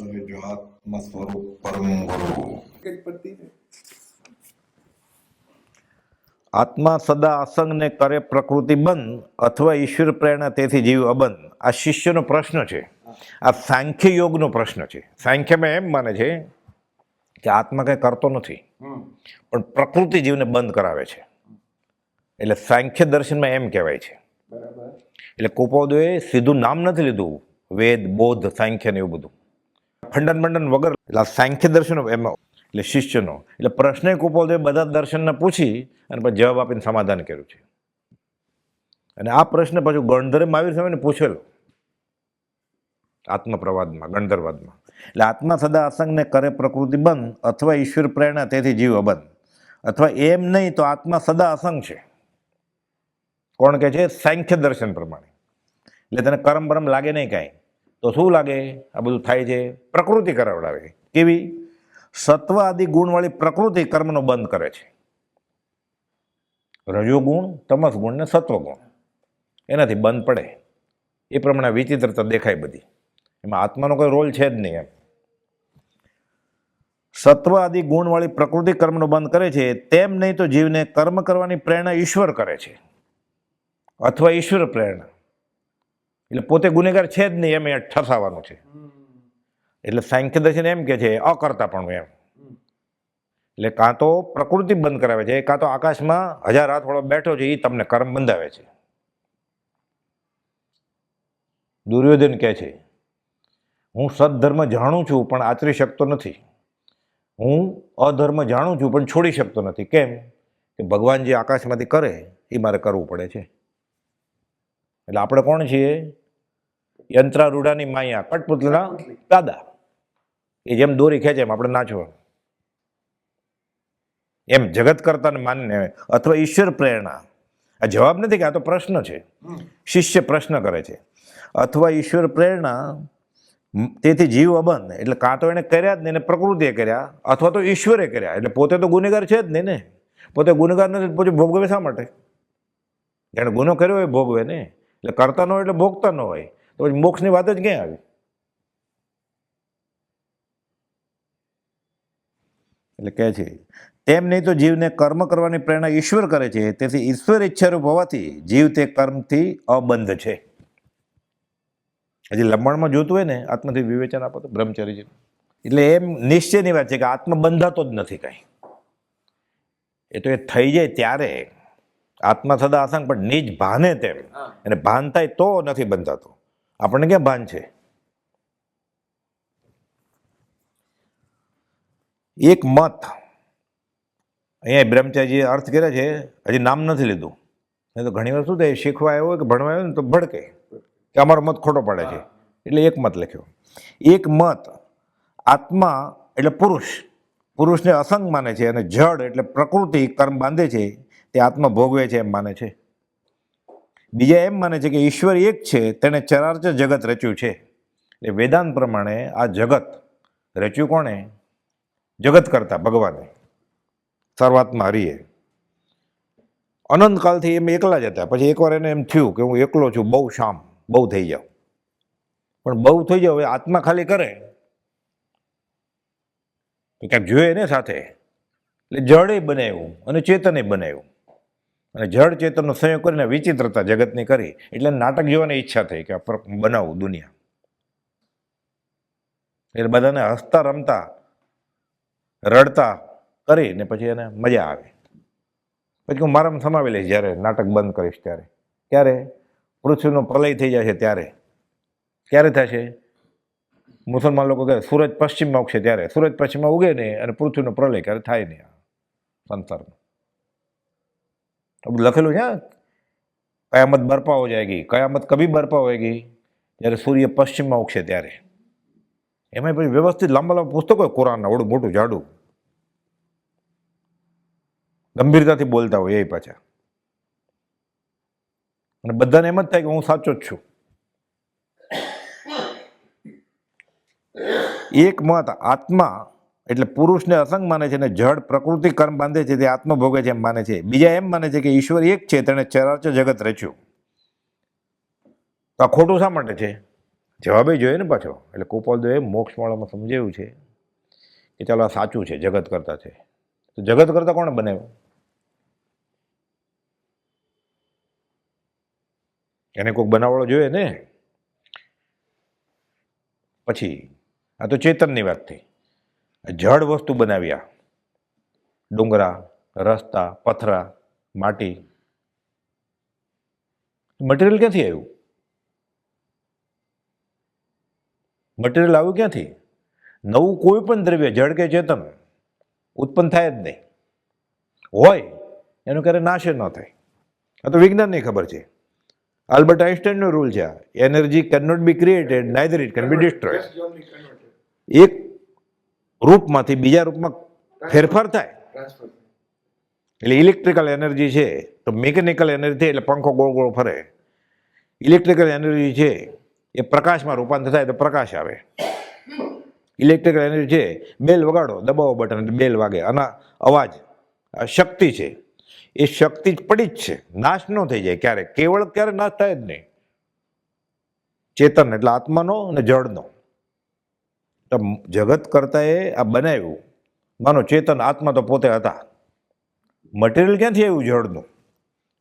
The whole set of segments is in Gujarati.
સ્વરૂપ પરમ આત્મા સદા અસંગને કરે પ્રકૃતિ બંધ અથવા ઈશ્વર પ્રેરણા તેથી જીવ અબંધ। આ શિષ્યનો પ્રશ્ન છે। આ સાંખ્ય યોગનો પ્રશ્ન છે। સાંખ્યમાં એમ માને છે કે આત્મા કંઈ કરતો નથી પણ પ્રકૃતિ જીવને બંધ કરાવે છે। એટલે સાંખ્ય દર્શનમાં એમ કહેવાય છે। એટલે કુપોદોએ સીધું નામ નથી લીધું વેદ બોધ સાંખ્ય ને એવું બધું। ખંડન મંડન વગર. એટલે સાંખ્ય દર્શન એમાં, એટલે શિષ્યનો. એટલે પ્રશ્ને કુપોદોએ બધા દર્શનને પૂછી અને પછી જવાબ આપીને સમાધાન કર્યું છે. અને આ પ્રશ્ન પાછું ગણધર્મ મહાવીર સ્વામીને પૂછેલો. આત્મપ્રવાદમાં, ગણધરવાદમાં. એટલે આત્મા સદા અસંગને કરે પ્રકૃતિ બંધ અથવા ઈશ્વર પ્રેરણા તેથી જીવ અબંધ. અથવા એમ નહીં તો આત્મા સદા અસંગ છે. કોણ કહે છે? સાંખ્ય દર્શન પ્રમાણે. એટલે તને કરમ બરમ લાગે નહીં કાંઈ. તો શું લાગે? આ બધું થાય છે. પ્રકૃતિ કરાવડાવે. કેવી? સત્વ આદિ ગુણવાળી પ્રકૃતિ કર્મનો બંધ કરે છે. રજોગુણ તમસ ગુણ ને સત્વગુણ એનાથી બંધ પડે. એ પ્રમાણે વિચિત્રતા દેખાય બધી. એમાં આત્માનો કોઈ રોલ છે જ નહીં એમ. સત્વ આદિ ગુણવાળી પ્રકૃતિ કર્મનો બંધ કરે છે. તેમ નહીં તો જીવને કર્મ કરવાની પ્રેરણા ઈશ્વર કરે છે. અથવા ઈશ્વર પ્રેરણા. એટલે પોતે ગુનેગાર છે જ નહીં, એમ એ ઠસાવાનું છે. એટલે સાંખ્ય દર્શન એમ કે છે અકર્તાપણું એમ. એટલે કાં તો પ્રકૃતિ બંધ કરાવે છે, કાં તો આકાશમાં હજાર હાથ વાળો બેઠો છે એ તમને કર્મ બંધાવે છે. દુર્યોધન કહે છે, હું સદધર્મ જાણું છું, પણ આચરી શકતો નથી. હું અધર્મ જાણું છું, પણ છોડી શકતો નથી. કેમ? કે ભગવાન જે આકાશમાંથી કરે એ મારે કરવું પડે છે. એટલે આપણે કોણ છીએ? યંત્રારૂઢાની માયા કઠપુતળના દાદા એ જેમ દોરી ખેંચે એમ આપણે નાચવા એમ જગત કરતાને માનને અથવા ઈશ્વર પ્રેરણા. આ જવાબ નથી કે આ તો પ્રશ્ન છે. શિષ્ય પ્રશ્ન કરે છે. અથવા ઈશ્વર પ્રેરણા તેથી જીવ અબંધ. એટલે કાં તો એણે કર્યા જ નહીં ને પ્રકૃતિએ કર્યા અથવા તો ઈશ્વરે કર્યા. એટલે પોતે તો ગુનેગાર છે જ નહીં ને. પોતે ગુનેગાર નથી પછી ભોગવે શા માટે? જેણે ગુનો કર્યો હોય ભોગવે ને. એટલે કરતા ન હોય એટલે ભોગતા ન હોય. તો પછી મોક્ષની વાત જ ક્યાં આવી? એટલે કહે છે તેમ નહીં તો જીવને કર્મ કરવાની પ્રેરણા ઈશ્વર કરે છે. તેથી ઈશ્વર ઈચ્છારૂપ હોવાથી જીવ તે કર્મથી અબંધ છે. હજી લંબાણમાં જોતું હોય ને આત્મથી વિવેચન આપો તો બ્રહ્મચર્ય છે એટલે એમ નિશ્ચયની વાત છે કે આત્મ બંધાતો જ નથી કાંઈ. એ તો એ થઈ જાય ત્યારે. આત્મા સદા આસંગ પણ નિજ ભાને તેમ. એને અને ભાન થાય તો નથી બંધાતો. આપણને ક્યાં ભાન છે? એક મત. અહીંયા બ્રહ્મચારીજીએ અર્થ કર્યા છે, હજી નામ નથી લીધું. નહીં તો ઘણી વાર શું થાય શીખવા આવ્યો કે ભણવા આવ્યો ને તો ભડકે. કે અમારો મત ખોટો પડે છે. એટલે એક મત લખ્યો. એક મત આત્મા એટલે પુરુષ. પુરુષને અસંગ માને છે અને જડ એટલે પ્રકૃતિ કર્મ બાંધે છે, તે આત્મા ભોગવે છે એમ માને છે. બીજા એમ માને છે કે ઈશ્વર એક છે, તેણે ચરાચર જગત રચ્યું છે. એટલે વેદાંત પ્રમાણે આ જગત રચ્યું કોણે? જગત કરતા ભગવાને. સર્વાત્મા હરિએ. અનંતકાલથી એમ એકલા જ હતા. પછી એકવાર એને એમ થયું કે હું એકલો છું, બહુ શામ, બહુ થઈ જાઉં. પણ બહુ થઈ જાઉં હવે આત્મા ખાલી કરે. તો ક્યાંક જોઈએ ને સાથે. એટલે જડે બનાવ્યું અને ચેતને બનાવ્યું. અને જળ ચેતનનો સંયોગ કરીને વિચિત્રતા જગતની કરી. એટલે નાટક જોવાની ઈચ્છા થઈ કે બનાવું દુનિયા. એટલે બધાને હસતા, રમતા, રડતા કરીને પછી એને મજા આવે. પછી હું મારામાં સમાવી લઈશ જ્યારે નાટક બંધ કરીશ ત્યારે. ક્યારે? પૃથ્વીનો પ્રલય થઈ જશે ત્યારે. ક્યારે થશે? મુસલમાન લોકો કહે, સૂરજ પશ્ચિમમાં ઉગશે ત્યારે. સૂરજ પશ્ચિમમાં ઉગે નહીં અને પૃથ્વીનો પ્રલય ક્યારે થાય નહીં આ સંસારમાં તો બધું લખેલું છે હા? કયામત બરપા હો જાયગી કયામત કભી બરપા હોયગી જ્યારે સૂર્ય પશ્ચિમમાં ઉગશે ત્યારે એમાં પછી વ્યવસ્થિત લાંબા લાંબા પુસ્તકો હોય કુરાનના ઓડું મોટું જાડું ગંભીરતાથી બોલતા હોય એ પાછા. અને બધાને એમ જ થાય કે હું સાચો જ છું. એક મત, આત્મા એટલે પુરુષને અસંગ માને છે અને જડ પ્રકૃતિ કર્મ બાંધે છે, તે આત્મભોગે છે એમ માને છે. બીજા એમ માને છે કે ઈશ્વર એક છે, તેણે ચરાચર જગત રચ્યું. તો આ ખોટું શા માટે છે? જવાબે જોઈએ ને પાછો. એટલે કુપોલદેવે મોક્ષમાળામાં સમજાવ્યું છે કે ચાલો આ સાચું છે, જગત કરતા છે. તો જગત કરતા કોણે બનાવ્યું? એને કોઈક બનાવડો જોઈએ ને? પછી, આ તો ચેતનની વાત થઈ. જડ વસ્તુ બનાવ્યા. ડુંગરા, રસ્તા, પથરા, માટી. મટીરિયલ ક્યાંથી આવ્યું? મટીરિયલ આવ્યું ક્યાંથી? નવું કોઈ પણ દ્રવ્ય, જળ કે ચેતન, ઉત્પન્ન થાય જ નહીં. હોય, એનો ક્યારે નાશ ન થાય. આ તો વિજ્ઞાનની ખબર છે. આલ્બર્ટ આઇન્સ્ટાઈનનો રૂલ છે energy can not be created neither it can be destroy એક રૂપમાંથી બીજા રૂપમાં ફેરફાર થાય. એટલે ઇલેક્ટ્રિકલ એનર્જી છે તો મિકેનિકલ એનર્જી એટલે પંખો ગોળ ગોળ ફરે. ઇલેક્ટ્રિકલ એનર્જી છે એ પ્રકાશમાં રૂપાંતર થાય તો પ્રકાશ આવે. ઇલેક્ટ્રિકલ એનર્જી છે બેલ વગાડો દબાવો બટન એટલે બેલ વાગે. અને અવાજ આ શક્તિ છે. એ શક્તિ જ પડી જ છે. નાશ ન થઈ જાય ક્યારે કેવળ ક્યારે નાશ થાય જ નહીં. ચેતન એટલે આત્માનો અને જળનો. જગત કરતાંએ આ બનાવ્યું. માનો ચેતન આત્મા તો પોતે હતા. મટીરિયલ ક્યાંથી આવ્યું જળનું?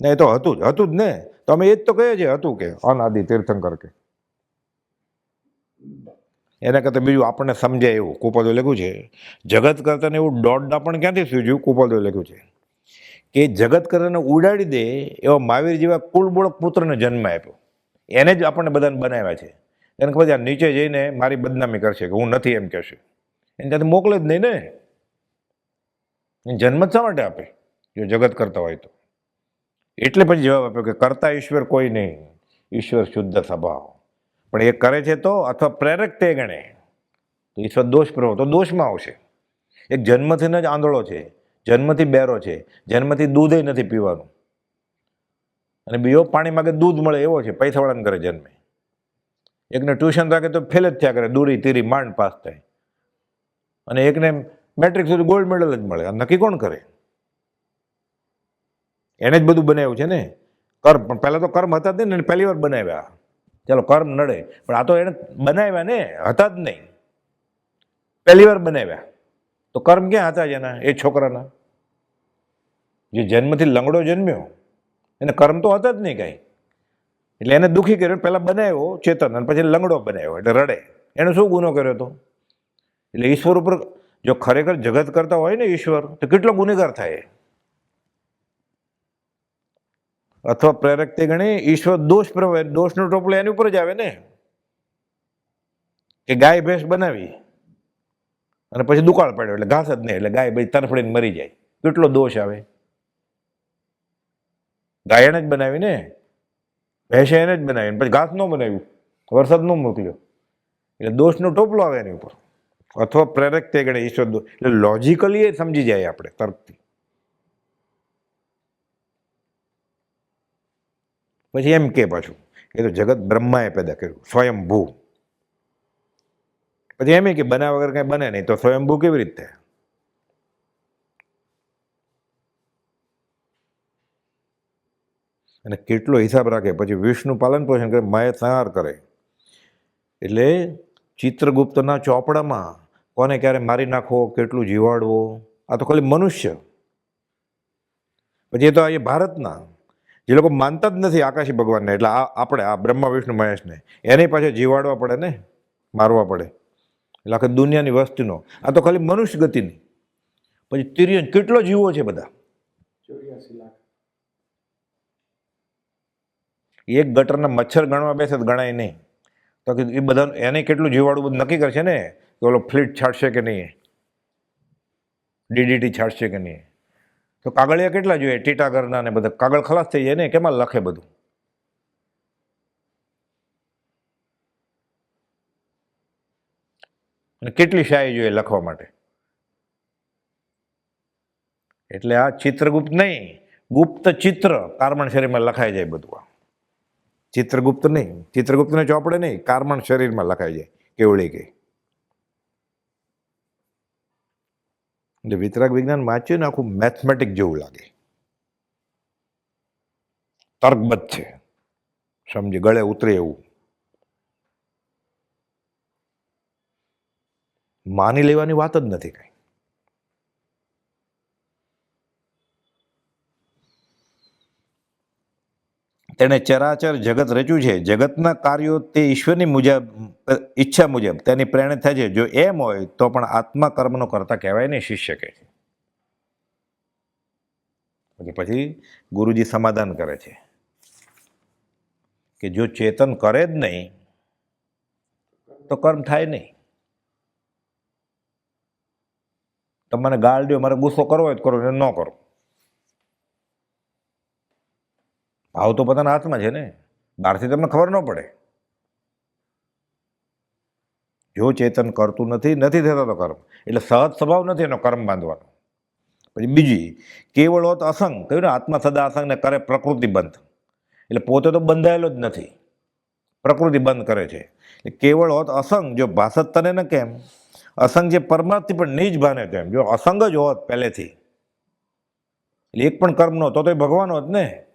ને એ તો હતું જ હતું જ ને? તો અમે એ જ તો કહીએ છીએ હતું કે, અનાદિ તીર્થંકર કે. એના કરતાં બીજું આપણને સમજાય એવું. કુપદો લખ્યું છે, જગત કરતાને એવું દોડડા પણ ક્યાંથી સૂજ્યું? કુપદો લખ્યું છે, કે જગત કરતાને ઉડાડી દે એવા મહાવીર જેવા કુલબોળક પુત્રને જન્મ આપ્યો. એને જ આપણને બધાને બનાવ્યા છે. એને ખબર આ નીચે જઈને મારી બદનામી કરશે કે હું નથી એમ કહેશે. એને ત્યાંથી મોકલે જ નહીં ને? જન્મ જ શા માટે આપે? જો જગત કરતા હોય તો. એટલે પછી જવાબ આપ્યો કે કરતા ઈશ્વર કોઈ નહીં, ઈશ્વર શુદ્ધ સ્વભાવ. પણ એ કરે છે તો અથવા પ્રેરક તે ગણે. તો ઈશ્વર દોષ પ્રવો તો દોષમાં આવશે. એક જન્મથી જ આંધળો છે, જન્મથી બેરો છે, જન્મથી દૂધે નથી પીવાનું. અને બીજો પાણી માગે દૂધ મળે એવો છે પૈસાવાળાને ઘરે જન્મે. એકને ટ્યુશન રાખે તો ફેલ જ થયા કરે, દૂરી, તીરી, માંડ પાસ થાય. અને એકને મેટ્રિક સુધી ગોલ્ડ મેડલ જ મળે. નક્કી કોણ કરે? એને જ બધું બનાવ્યું છે ને? કર્મ. પણ પહેલાં તો કર્મ હતા જ નહીં ને પહેલી વાર બનાવ્યા. ચાલો, કર્મ નડે. પણ આ તો એને બનાવ્યા ને, હતા જ નહીં. પહેલી વાર બનાવ્યા. તો કર્મ ક્યાં હતા જ એના? એ છોકરાના. જે જન્મથી લંગડો જન્મ્યો. એને કર્મ તો હતા જ નહીં કાંઈ. એટલે એને દુઃખી કર્યો પહેલાં બનાવ્યો ચેતન અને પછી લંગડો બનાવ્યો એટલે રડે. એણે શું ગુનો કર્યો હતો એટલે ઈશ્વર ઉપર જો ખરેખર જગત કરતા હોય ને ઈશ્વર, તો કેટલો ગુનેગાર થાય અથવા પ્રેરક ગણે ઈશ્વર દોષ પ્રવે, દોષનો ટોપલો એની ઉપર જ આવે ને? કે ગાય, ભેંસ બનાવી અને પછી દુકાળ પડ્યો એટલે ઘાસ જ નહીં, એટલે ગાય ભાઈ તરફડીને મરી જાય. કેટલો દોષ આવે? ગાયણ જ બનાવી ને ભેંસે એને જ બનાવ્યું પછી ઘાસ ન બનાવ્યું. વરસાદ ન મોકલ્યો. એટલે દોષનો ટોપલો આવે એની ઉપર. અથવા પ્રેરક તે ગણે ઈશ્વર દોષ એટલે લોજિકલી એ સમજી જાય આપણે તર્કથી. પછી એમ કે પાછું, એ તો જગત બ્રહ્માએ પેદા કર્યું, સ્વયંભૂ. પછી એમ કે બના વગર કાંઈ બને નહીં. તો સ્વયંભૂ કેવી રીતે? થાય અને કેટલો હિસાબ રાખે? પછી વિષ્ણુ પાલન પોષણ કરે, માય સંહાર કરે. એટલે ચિત્રગુપ્તના ચોપડામાં કોને ક્યારે મારી નાખવો, કેટલું જીવાડવો? આ તો ખાલી મનુષ્ય. પછી એ તો એ ભારતના. જે લોકો માનતા જ નથી આકાશી ભગવાનને, એટલે આ આપણે, આ બ્રહ્મા, વિષ્ણુ, મહેશને. એની પાછળ જીવાડવા પડે ને? મારવા પડે. એટલે આખી દુનિયાની વસ્તીનો. આ તો ખાલી મનુષ્ય ગતિની પછી તિર્યન કેટલો જીવો છે બધા? એક ગટરના મચ્છર ગણવા બેસે તો ગણાય નહીં. તો કે એ બધા એને કેટલું જીવાડું બધું નક્કી કરશે ને? કે ઓલો ફ્લીટ છાડશે કે નહીં? ડીડીટી છાડશે કે નહીં? તો કાગળિયા કેટલા જોઈએ? ટીટાગરના ને બધા. કાગળ ખલાસ થઈ જાય ને? કેમાં લખે બધું? અને કેટલી શાહી જોઈએ લખવા માટે? એટલે આ ચિત્રગુપ્ત નહીં. ગુપ્ત ચિત્ર કાર્બન શરીરમાં લખાઈ જાય બધું આ ચિત્રગુપ્ત નહીં. ચિત્રગુપ્તને ચોપડે નહીં, કાર્મણ શરીરમાં લખાઈ જાય કેવળી કે એટલે વિતરાગ વિજ્ઞાન વાંચ્યું ને આખું મેથમેટિક જેવું લાગે. તર્કબદ્ધ છે. સમજે, ગળે ઉતરે એવું. માની લેવાની વાત જ નથી કાંઈ. તેણે ચરાચર જગત રચ્યું છે. જગતના કાર્યો તે ઈશ્વરની મુજબ ઈચ્છા મુજબ, તેની પ્રેરણા થાય છે. જો એમ હોય, તો પણ આત્મા કર્મનો કરતા કહેવાય નહીં શિષ્ય કે છે. પછી ગુરુજી સમાધાન કરે છે કે જો ચેતન કરે જ નહીં, તો કર્મ થાય નહીં. તમને ગાળ દો મારે ગુસ્સો કરવો હોય તો કરો ને ન કરો. ભાવ તો પોતાના હાથમાં છે ને. બહારથી તમને ખબર ન પડે. જો ચેતન કરતું નથી નથી થતા તો કર્મ. એટલે સહજ સ્વભાવ નથી એનો કર્મ બાંધવાનો. પછી બીજી, કેવળ હોત અસંગ, કહ્યું ને, આત્મા સદા અસંગ ને કરે પ્રકૃતિ બંધ. એટલે પોતે તો બંધાયેલો જ નથી. પ્રકૃતિ બંધ કરે છે. એટલે કેવળ હોત અસંગ, જો ભાષત તને ને કેમ? અસંગ જે પરમાર્થથી પણ નહીં જ ભાને તેમ. જો અસંગ જ હોત પહેલેથી, એટલે એક પણ કર્મ નો તો ભગવાન હોત ને.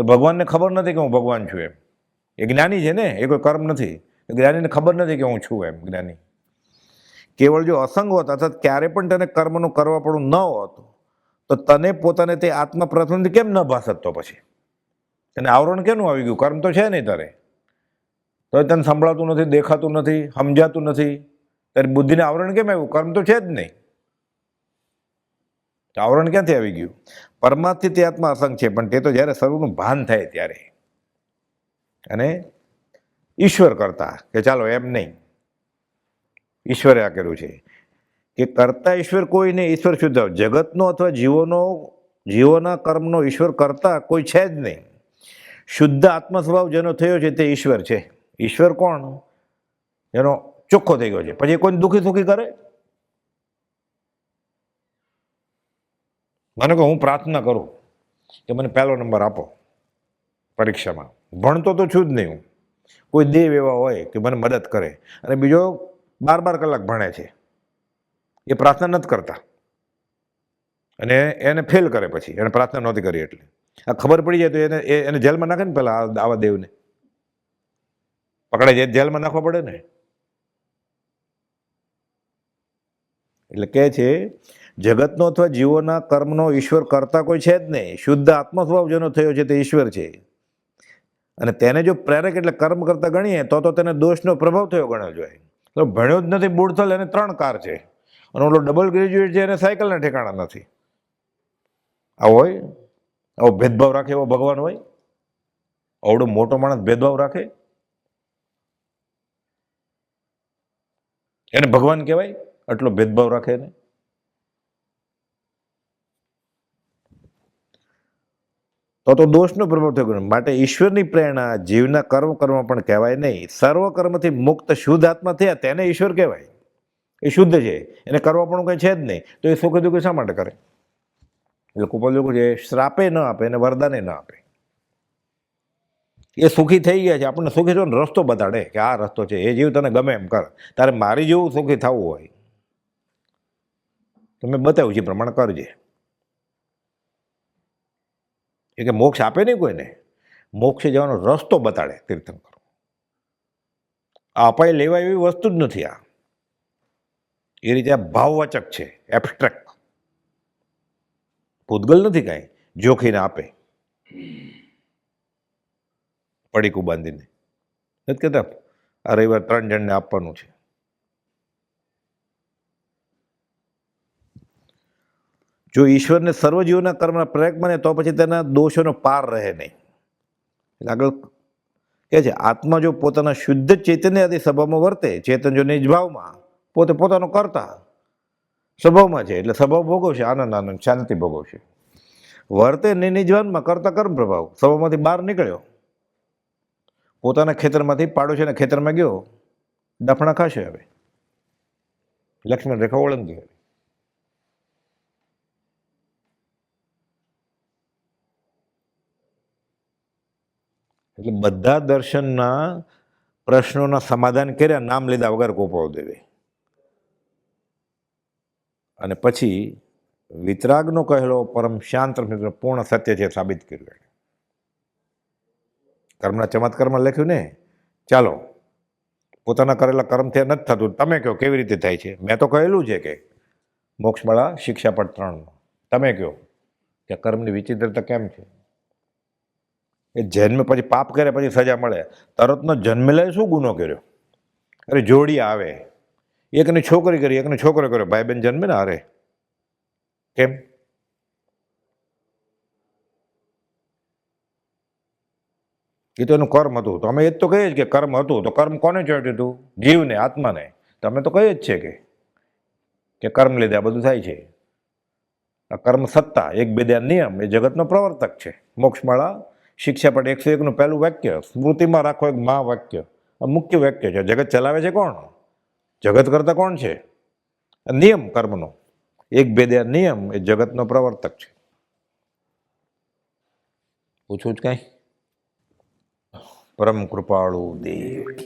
તો ભગવાનને ખબર નથી કે હું ભગવાન છું એમ. એ જ્ઞાની છે ને, એ કોઈ કર્મ નથી. જ્ઞાનીને ખબર નથી કે હું છું એમ, જ્ઞાની. કેવળ જો અસંગ હોત, અર્થાત ક્યારે પણ તને કર્મનું કરવા પડવું ન હોત, તો તને પોતાને તે આત્મ પ્રથમથી કેમ ન ભાસત તો પછી? તને આવરણ કેનું આવી ગયું? કર્મ તો છે નહીં તારે. તો તને સંભળાતું નથી, દેખાતું નથી, સમજાતું નથી. તારી બુદ્ધિને આવરણ કેમ આવ્યું? કર્મ તો છે જ નહીં. તો આવરણ ક્યાંથી આવી ગયું? પરમાર્થથી તે આત્મા અસંગ છે, પણ તે તો જ્યારે સર્વનું ભાન થાય ત્યારે. અને ઈશ્વર કરતા કે ચાલો એમ નહીં. ઈશ્વરે આ કર્યું છે કે કરતા ઈશ્વર કોઈ નહીં, ઈશ્વર શુદ્ધ જગતનો અથવા જીવોનો, જીવોના કર્મનો ઈશ્વર કરતા કોઈ છે જ નહીં. શુદ્ધ આત્મ સ્વભાવ જેનો થયો છે તે ઈશ્વર છે. ઈશ્વર કોણ? જેનો ચોખ્ખો થઈ ગયો છે. પછી કોઈને દુઃખી સુખી કરે? મને કહો, હું પ્રાર્થના કરું કે મને પહેલો નંબર આપો પરીક્ષામાં. ભણતો તો છું જ નહીં હું. કોઈ દેવ એવા હોય કે મને મદદ કરે. અને બીજો બાર બાર કલાક ભણે છે. એ પ્રાર્થના નથી કરતા. અને એને ફેલ કરે પછી. એને પ્રાર્થના નહોતી કરી એટલે. આ ખબર પડી જાય તો એને એને જેલમાં નાખે ને પહેલાં આવા દેવને. પકડાઈ જાય, જેલમાં નાખવા પડે ને. એટલે કહે છે જગતનો અથવા જીવોના કર્મનો ઈશ્વર કરતા કોઈ છે જ નહીં. શુદ્ધ આત્મસ્વભાવ જેનો થયો છે તે ઈશ્વર છે. અને તેને જો પ્રેરક એટલે કર્મ કરતા ગણીએ, તો તો તેને દોષનો પ્રભાવ થયો ગણ્યો જોઈએ તો ભણ્યો જ નથી બુડથલ એને ત્રણ કાર છે. અને ઓલો ડબલ ગ્રેજ્યુએટ છે, એને સાયકલના ઠેકાણા નથી. આવો હોય? આવો ભેદભાવ રાખે એવો ભગવાન હોય? આવડો મોટો માણસ ભેદભાવ રાખે? એને ભગવાન કહેવાય? આટલો ભેદભાવ રાખે એને? તો તો દોષનો પ્રભાવ થયો માટે ઈશ્વરની પ્રેરણા જીવના કર્મ કર્મ પણ કહેવાય નહીં. સર્વ કર્મથી મુક્ત શુદ્ધ આત્મા થયા તેને ઈશ્વર કહેવાય. એ શુદ્ધ છે. એને કરવા પણ કંઈ છે જ નહીં. તો એ સુખ દુઃખ શા માટે કરે? એટલે કુપલ લોકો છે શ્રાપે ન આપે અને વરદાને ન આપે. એ સુખી થઈ ગયા છે. આપણને સુખી થવાનો રસ્તો બતાડે કે આ રસ્તો છે. એ જીવ તને ગમે એમ કર. તારે મારી જેવું સુખી થવું હોય. તો મેં બતાવ્યું છે પ્રમાણે કરજે. એ કે મોક્ષ આપે નહીં કોઈને. મોક્ષે જવાનો રસ્તો બતાડે તીર્થંકર. આ અપાય લેવાય એવી વસ્તુ જ નથી આ. એ રીતે આ ભાવવાચક છે એબસ્ટ્રેક્ટ ભૂતગલ નથી કાંઈ, જોખીને આપે. પડીકું બાંધીને. નથી કહેતા? આ રવિવાર ત્રણ જણને આપવાનું છે. જો ઈશ્વરને સર્વજીવોના કર્મના પ્રેરક બને, તો પછી તેના દોષોનો પાર રહે નહીં. એટલે આગળ કહે છે, આત્મા જો પોતાના શુદ્ધ ચેતન્યથી સ્વભાવમાં વર્તે, ચેતન જો નિજભાવમાં પોતે પોતાનો કરતા સ્વભાવમાં છે. એટલે સ્વભાવ ભોગવશે, આનંદ આનંદ, શાંતિ ભોગવશે. વર્તે નિજવાનમાં કરતા કર્મ પ્રભાવ. સ્વભાવમાંથી બહાર નીકળ્યો. પોતાના ખેતરમાંથી પાડોશીના ખેતરમાં ગયો. દફણા ખાશે હવે. લક્ષ્મણ રેખા ઓળંગી હવે. એટલે બધા દર્શનના પ્રશ્નોના સમાધાન કર્યા, નામ લીધા વગર ગોપાલ દેવે અને પછી વિતરાગનો કહેલો, પરમ શાંત પૂર્ણ સત્ય છે સાબિત કર્યું એણે. કર્મના ચમત્કારમાં લખ્યું ને, ચાલો, પોતાના કરેલા કર્મથી નથી થતું, તમે કહો, કેવી રીતે થાય છે? મેં તો કહેલું છે કે મોક્ષમાળા શિક્ષાપટ ત્રણમાં તમે કહો કે કર્મની વિચિત્રતા કેમ છે? એ જન્મ પછી પાપ કરે પછી સજા મળે. તરતનો જન્મેલા શું ગુનો કર્યો? અરે જોડી આવે. એકની છોકરી કરી, એકને છોકરો કર્યો. ભાઈ બેન જન્મે ને અરે કેમ? એ તો એનું કર્મ હતું. તો અમે એ જ તો કહીએ જ કે કર્મ હતું. તો કર્મ કોને ચોટ્યું હતું જીવને, આત્માને. તમે તો કહીએ જ છે કે કે કર્મ લીધે આ બધું થાય છે. કર્મ સત્તા, એક બે નિયમ. એ જગતનો પ્રવર્તક છે. મોક્ષમાળા શિક્ષાપટ એકસો એકનું પહેલું વાક્ય, સ્મૃતિમાં રાખો એક મા વાક્ય. મુખ્ય વાક્ય છે. જગત ચલાવે છે કોણ? જગત કરતા કોણ છે? નિયમ કર્મનો. એક ભેદ્યા નિયમ એ જગતનો પ્રવર્તક છે. પૂછું જ કાંઈ? પરમ કૃપાળુ દેવ.